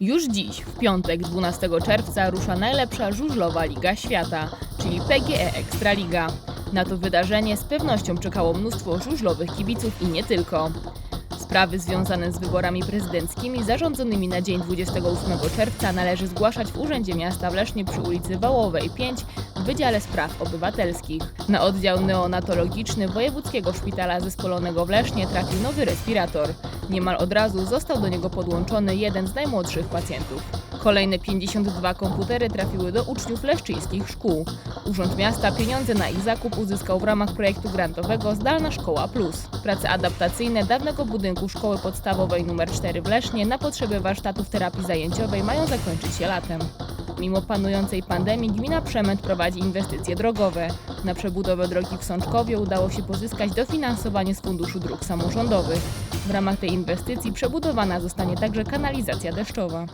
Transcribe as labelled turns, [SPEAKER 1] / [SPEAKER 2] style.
[SPEAKER 1] Już dziś, w piątek 12 czerwca, rusza najlepsza żużlowa Liga Świata, czyli PGE Ekstraliga. Na to wydarzenie z pewnością czekało mnóstwo żużlowych kibiców i nie tylko. Sprawy związane z wyborami prezydenckimi zarządzonymi na dzień 28 czerwca należy zgłaszać w Urzędzie Miasta w Lesznie przy ulicy Wałowej 5 w Wydziale Spraw Obywatelskich. Na oddział neonatologiczny Wojewódzkiego Szpitala Zespolonego w Lesznie trafił nowy respirator. Niemal od razu został do niego podłączony jeden z najmłodszych pacjentów. Kolejne 52 komputery trafiły do uczniów leszczyńskich szkół. Urząd Miasta pieniądze na ich zakup uzyskał w ramach projektu grantowego Zdalna Szkoła Plus. Prace adaptacyjne dawnego budynku szkoły podstawowej nr 4 w Lesznie na potrzeby warsztatów terapii zajęciowej mają zakończyć się latem. Mimo panującej pandemii gmina Przemęt prowadzi inwestycje drogowe. Na przebudowę drogi w Sączkowie udało się pozyskać dofinansowanie z Funduszu Dróg Samorządowych. W ramach tej inwestycji przebudowana zostanie także kanalizacja deszczowa.